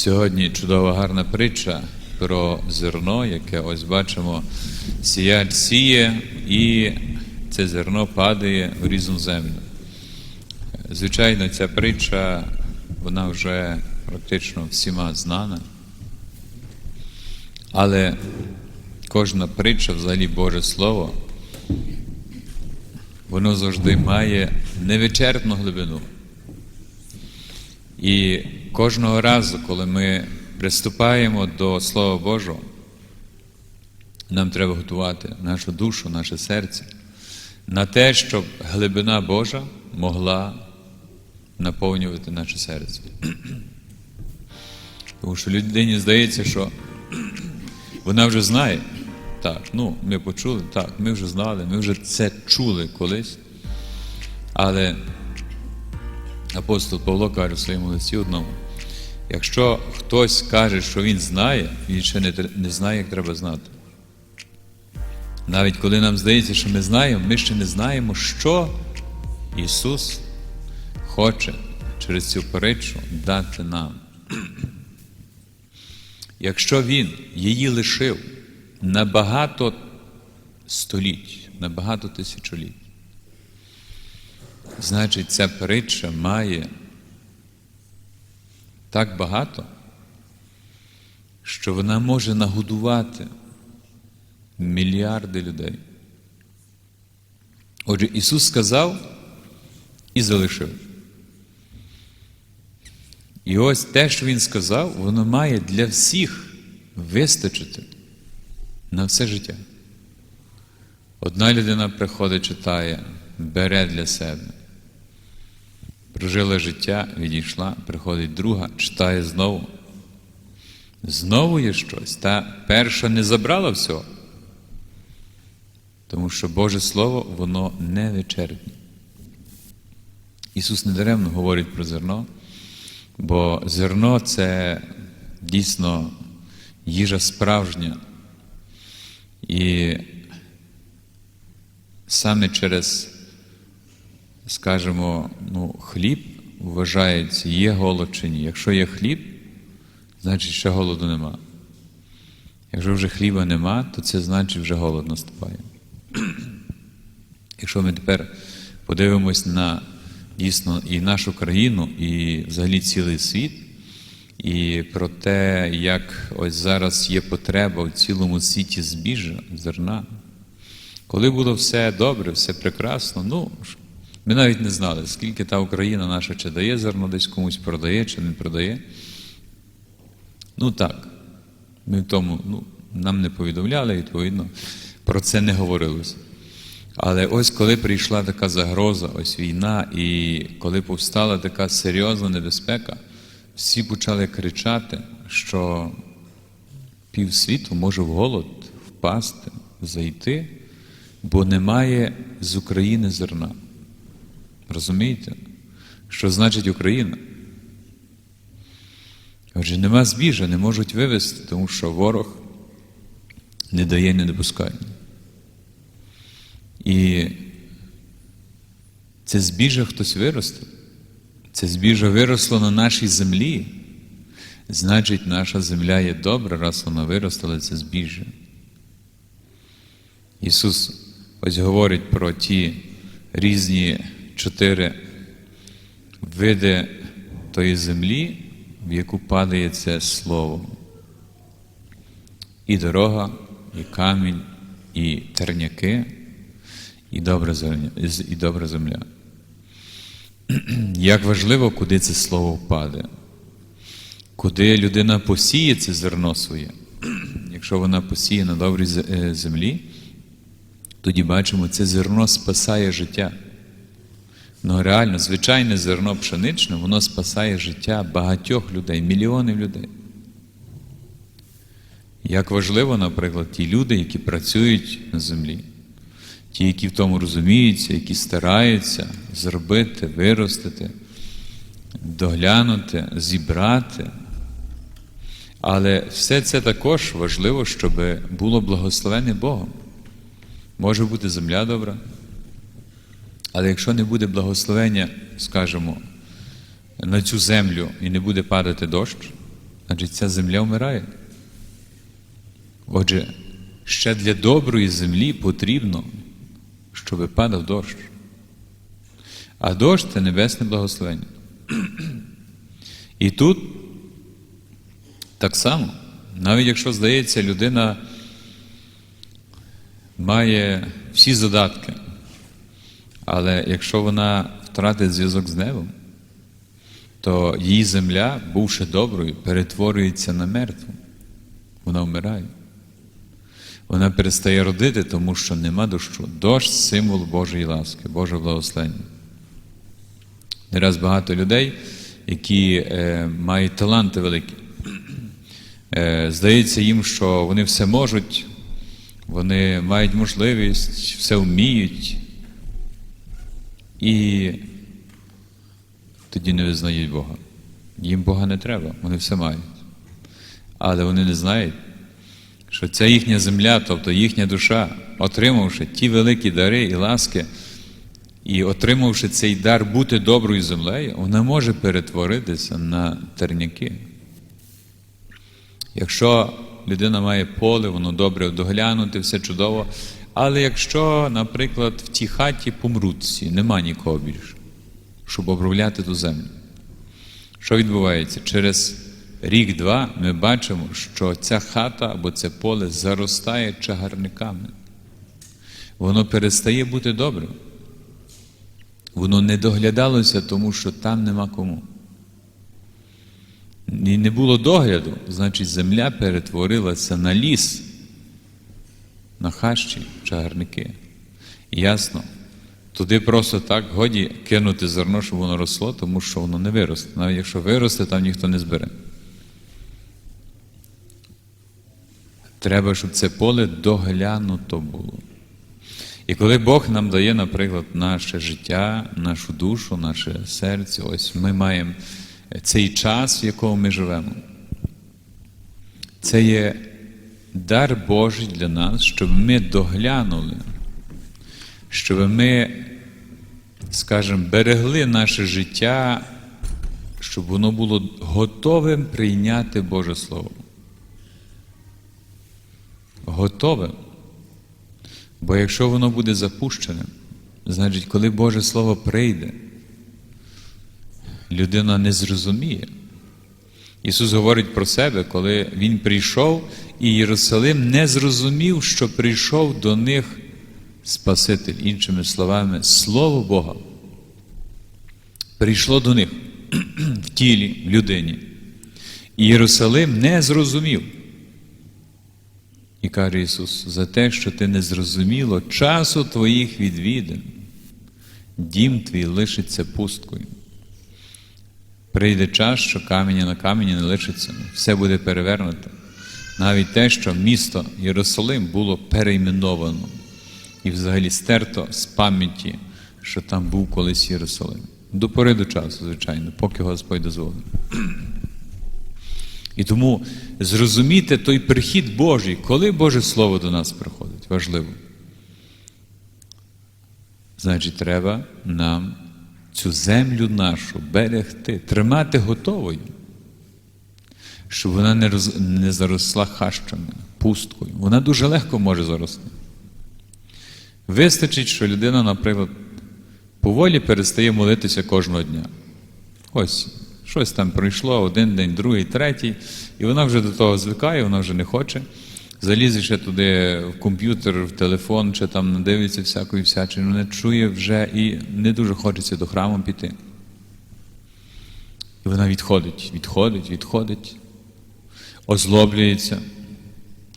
Сьогодні чудова гарна притча про зерно, яке ось бачимо, сіяч сіє, і це зерно падає в різну землю. Звичайно, ця притча, вона вже практично всіма знана. Але кожна притча, взагалі Боже Слово, воно завжди має невичерпну глибину. І кожного разу, коли ми приступаємо до Слова Божого, нам треба готувати нашу душу, наше серце на те, щоб глибина Божа могла наповнювати наше серце. Тому що людині здається, що вона вже знає. Так, ну, ми почули, так, ми вже знали, ми вже це чули колись. Але апостол Павло каже в своєму листі одному: якщо хтось каже, що він знає, він ще не, не знає, як треба знати. Навіть коли нам здається, що ми знаємо, ми ще не знаємо, що Ісус хоче через цю притчу дати нам. Якщо Він її лишив на багато століть, на багато тисячоліть, значить ця притча має так багато, що вона може нагодувати мільярди людей. Отже, Ісус сказав і залишив. І ось те, що Він сказав, воно має для всіх вистачити на все життя. Одна людина приходить, читає, бере для себе. Прожила життя, відійшла, приходить друга, читає знову. Знову є щось. Та перша не забрала всього. Тому що Боже Слово, воно не вичерпне. Ісус недаремно говорить про зерно, бо зерно це дійсно їжа справжня. І саме через, скажімо, ну, хліб вважається, є голод чи ні. Якщо є хліб, значить ще голоду нема. Якщо вже хліба нема, то це значить вже голод наступає. Якщо ми тепер подивимось на дійсно і нашу країну, і взагалі цілий світ, і про те, як ось зараз є потреба в цілому світі збіжжя, зерна. Коли було все добре, все прекрасно, ну, ми навіть не знали, скільки та Україна наша чи дає зерно, десь комусь продає, чи не продає. Ну так, ми в тому, ну, нам не повідомляли, відповідно, про це не говорилося. Але ось коли прийшла така загроза, ось війна, і коли повстала така серйозна небезпека, всі почали кричати, що півсвіту може в голод впасти, зайти, бо немає з України зерна. Розумієте? Що значить Україна? Отже, нема збіжа, не можуть вивезти, тому що ворог не дає, не допускає. І це збіжжя хтось виростив. Це збіжжя виросло на нашій землі. Значить, наша земля є добра, раз вона виростила це збіжжя. Ісус ось говорить про ті різні чотири види тої землі, в яку падає це слово. І дорога, і камінь, і терняки, і добра земля. І добра земля. Як важливо, куди це слово впаде, куди людина посіє це зерно своє. Якщо вона посіє на добрій землі, тоді бачимо, це зерно спасає життя. Ну реально, звичайне зерно пшеничне, воно спасає життя багатьох людей, мільйонів людей. Як важливо, наприклад, ті люди, які працюють на землі, ті, які в тому розуміються, які стараються зробити, виростити, доглянути, зібрати. Але все це також важливо, щоб було благословене Богом. Може бути земля добра. Але якщо не буде благословення, скажімо, на цю землю і не буде падати дощ, значить ця земля вмирає. Отже, ще для доброї землі потрібно, щоб падав дощ. А дощ це небесне благословення. І тут так само, навіть якщо здається, людина має всі задатки, але якщо вона втратить зв'язок з небом, то її земля, бувши доброю, перетворюється на мертву. Вона вмирає. Вона перестає родити, тому що нема дощу. Дощ символ Божої ласки, Божого благословення. Не раз багато людей, які е, мають таланти великі. Е, здається їм, що вони все можуть, вони мають можливість, все вміють. І тоді не визнають Бога. Їм Бога не треба, вони все мають. Але вони не знають, що ця їхня земля, тобто їхня душа, отримавши ті великі дари і ласки, і отримавши цей дар бути доброю землею, вона може перетворитися на терняки. Якщо людина має поле, воно добре доглянути, все чудово. Але якщо, наприклад, в тій хаті помруть нема нікого більше, щоб обробляти ту землю. Що відбувається? Через рік-два ми бачимо, що ця хата або це поле заростає чагарниками. Воно перестає бути добрим. Воно не доглядалося, тому що там нема кому. І не було догляду, значить, земля перетворилася на ліс, на хащі, чагарники. Ясно, туди просто так годі кинути зерно, щоб воно росло, тому що воно не виросте. Навіть якщо виросте, там ніхто не збере. Треба, щоб це поле доглянуто було. І коли Бог нам дає, наприклад, наше життя, нашу душу, наше серце, ось ми маємо цей час, в якому ми живемо. Це є дар Божий для нас, щоб ми доглянули, щоб ми, скажімо, берегли наше життя, щоб воно було готовим прийняти Боже Слово. Готовим. Бо якщо воно буде запущеним, значить, коли Боже Слово прийде, людина не зрозуміє. Ісус говорить про себе, коли Він прийшов, і Єрусалим не зрозумів, що прийшов до них Спаситель, іншими словами, Слово Бога. Прийшло до них в тілі, в людині. І Єрусалим не зрозумів. І каже Ісус, за те, що ти не зрозуміло часу твоїх відвідин, дім твій лишиться пусткою. Прийде час, що камені на камені не лишиться, все буде перевернуто. Навіть те, що місто Єрусалим було перейменовано і взагалі стерто з пам'яті, що там був колись Єрусалим. До пори до часу, звичайно, поки Господь дозволив. І тому зрозуміти той прихід Божий, коли Боже Слово до нас приходить, важливо. Значить, треба нам цю землю нашу берегти, тримати готовою, щоб вона не, роз, не заросла хащами, пусткою. Вона дуже легко може зарости. Вистачить, що людина, наприклад, поволі перестає молитися кожного дня. Ось, щось там пройшло один день, другий, третій, і вона вже до того звикає, вона вже не хоче. Залізе ще туди в комп'ютер, в телефон, чи там надивиться всякої всячини, не чує вже і не дуже хочеться до храму піти. І вона відходить, відходить, відходить, озлоблюється.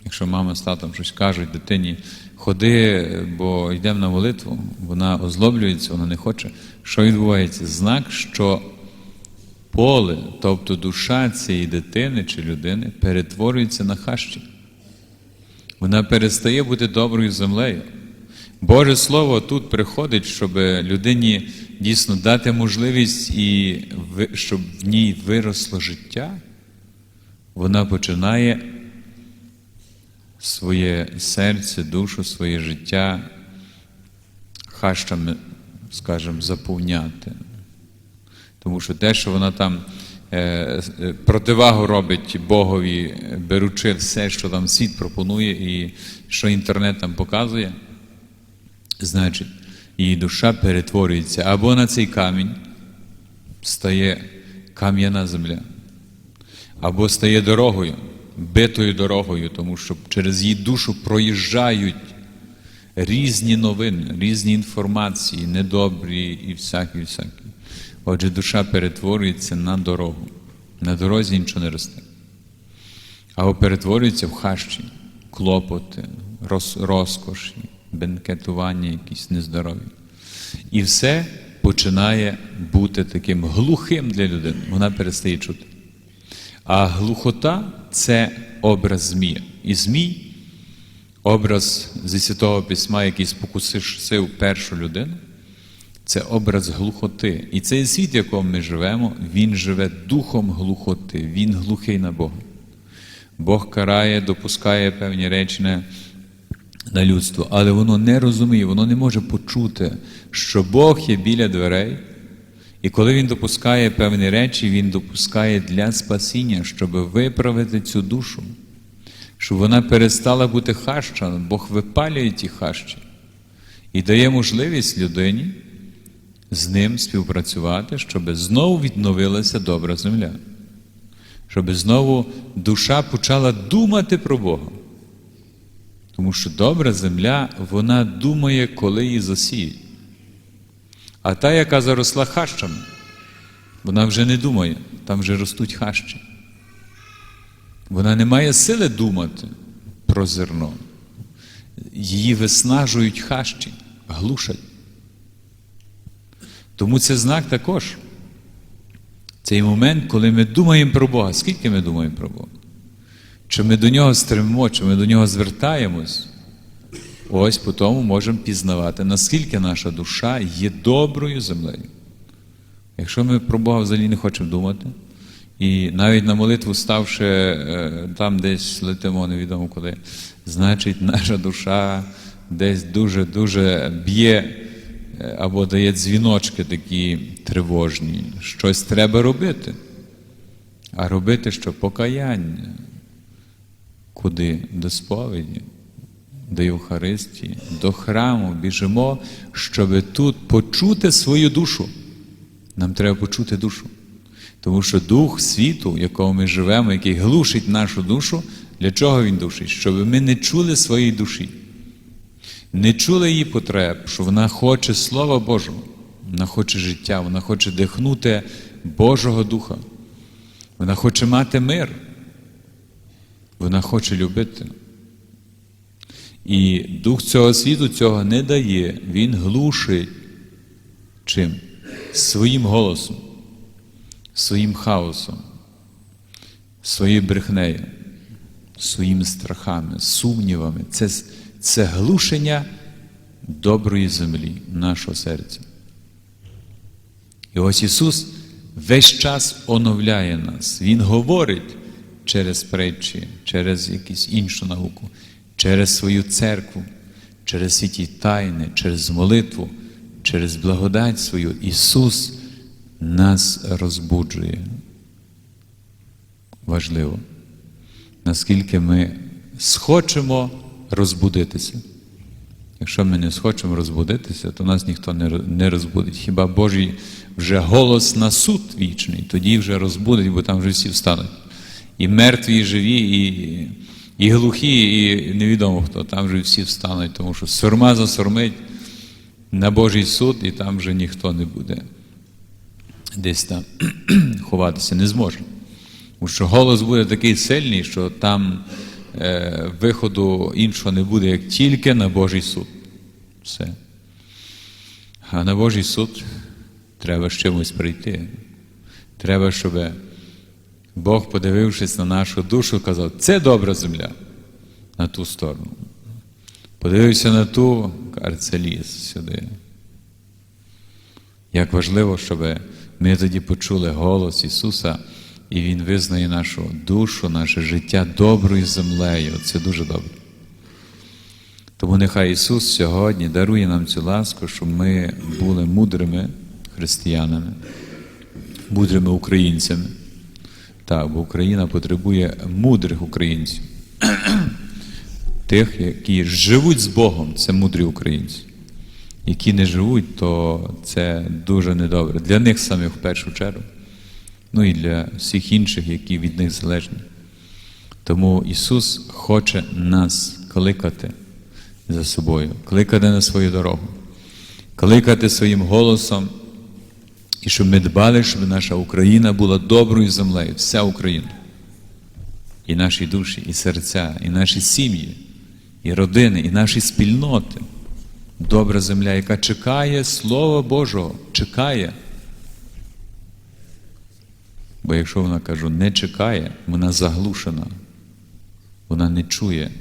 Якщо мама з татом щось кажуть дитині, ходи, бо йдемо на молитву, вона озлоблюється, вона не хоче. Що відбувається? Знак, що поле, тобто душа цієї дитини чи людини, перетворюється на хащі. Вона перестає бути доброю землею. Боже Слово тут приходить, щоб людині дійсно дати можливість, і щоб в ній виросло життя. Вона починає своє серце, душу, своє життя хащами, скажімо, заповняти. Тому що те, що вона там противагу робить Богові, беручи все, що там світ пропонує і що інтернет там показує, значить, її душа перетворюється або на цей камінь стає кам'яна земля, або стає дорогою, битою дорогою, тому що через її душу проїжджають різні новини, різні інформації, недобрі і всякі, всякі. Отже, душа перетворюється на дорогу. На дорозі нічого не росте. Або перетворюється в хащі, клопоти, роз, розкоші, бенкетування якісь нездорові. І все починає бути таким глухим для людини. Вона перестає чути. А глухота це образ змія. І змій образ зі Святого Письма, який спокусив першу людину, це образ глухоти. І цей світ, в якому ми живемо, він живе духом глухоти, він глухий на Бога. Бог карає, допускає певні речі на, людство, але воно не розуміє, воно не може почути, що Бог є біля дверей. І коли він допускає певні речі, він допускає для спасіння, щоб виправити цю душу щоб вона перестала бути хаща, Бог випалює ті хащі і дає можливість людині з ним співпрацювати, щоб знову відновилася добра земля, щоб знову душа почала думати про Бога. Тому що добра земля, вона думає, коли її засіють. А та, яка заросла хащами, вона вже не думає, там вже ростуть хащі. Вона не має сили думати про зерно. Її виснажують хащі, глушать. Тому це знак також. Цей момент, коли ми думаємо про Бога. Скільки ми думаємо про Бога? Чи ми до нього стремимо, чи ми до нього звертаємось? Ось по тому можемо пізнавати, наскільки наша душа є доброю землею. Якщо ми про Бога взагалі не хочемо думати, і навіть на молитву ставши е, там десь летимо, невідомо куди, значить, наша душа десь дуже-дуже б'є або дає дзвіночки такі тривожні. Щось треба робити. А робити що? Покаяння. Куди? До сповіді, до Євхаристії, до храму біжимо, щоб тут почути свою душу. Нам треба почути душу. Тому що дух світу, в якому ми живемо, який глушить нашу душу, для чого він душить? Щоб ми не чули своєї душі, не чули її потреб, що вона хоче Слова Божого, вона хоче життя, вона хоче дихнути Божого Духа. Вона хоче мати мир. Вона хоче любити. І дух цього світу цього не дає. Він глушить чим? Своїм голосом своїм хаосом, своєю брехнею, своїми страхами, сумнівами. Це, це глушення доброї землі нашого серця. І ось Ісус весь час оновляє нас. Він говорить через притчі, через якусь іншу науку, через свою церкву, через святі тайни, через молитву, через благодать свою. Ісус нас розбуджує. Важливо, наскільки ми схочемо розбудитися. Якщо ми не схочемо розбудитися, то нас ніхто не розбудить. Хіба Божий вже голос на суд вічний, тоді вже розбудить, бо там вже всі встануть. І мертві, і живі, і і глухі, і невідомо хто, там вже всі встануть, тому що сурма засурмить на Божий суд, і там вже ніхто не буде десь там ховатися не зможе. Тому що голос буде такий сильний, що там виходу іншого не буде, як тільки на Божий суд. Все. А на Божий суд треба з чимось прийти. Треба, щоб Бог, подивившись на нашу душу, казав, це добра земля на ту сторону. Подивився на ту, каже, це ліс сюди. Як важливо, щоб ми тоді почули голос Ісуса, і Він визнає нашу душу, наше життя доброю землею. Це дуже добре. Тому нехай Ісус сьогодні дарує нам цю ласку, щоб ми були мудрими християнами, мудрими українцями, Так, бо Україна потребує мудрих українців. Тих, які живуть з Богом, це мудрі українці. Які не живуть, то це дуже недобре. Для них самих в першу чергу. Ну і для всіх інших, які від них залежні. Тому Ісус хоче нас кликати за собою, кликати на свою дорогу, кликати своїм голосом, і щоб ми дбали, щоб наша Україна була доброю землею, вся Україна. І наші душі, і серця, і наші сім'ї, і родини, і наші спільноти. Добра земля, яка чекає Слова Божого, чекає. Бо якщо вона кажу, не чекає, вона заглушена, вона не чує.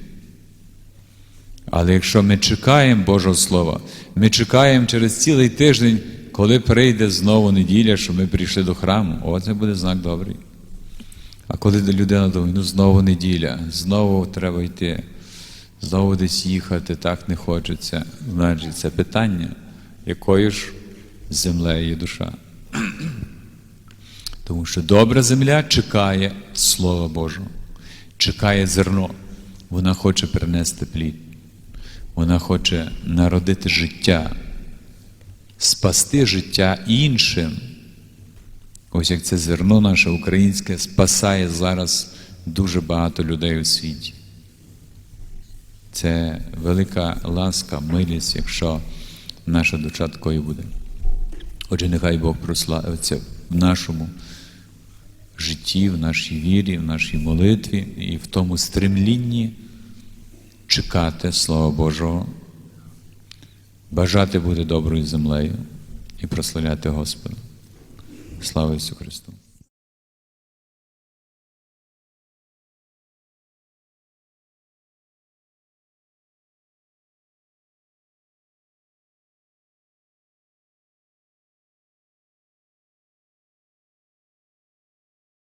Але якщо ми чекаємо Божого Слова, ми чекаємо через цілий тиждень, коли прийде знову неділя, що ми прийшли до храму, о, це буде знак добрий. А коли людина думає, ну знову неділя, знову треба йти, знову десь їхати, так не хочеться. Значить, це питання, якою ж землею є душа. Тому що добра земля чекає Слова Божого, чекає зерно. Вона хоче принести плід. Вона хоче народити життя, спасти життя іншим. Ось як це зерно наше українське спасає зараз дуже багато людей у світі. Це велика ласка, милість, якщо наша душа такою буде. Отже, нехай Бог прославиться нашому житті, в нашій вірі, в нашій молитві і в тому стремлінні чекати Слова Божого, бажати бути доброю землею і прославляти Господа. Слава Ісусу Христу!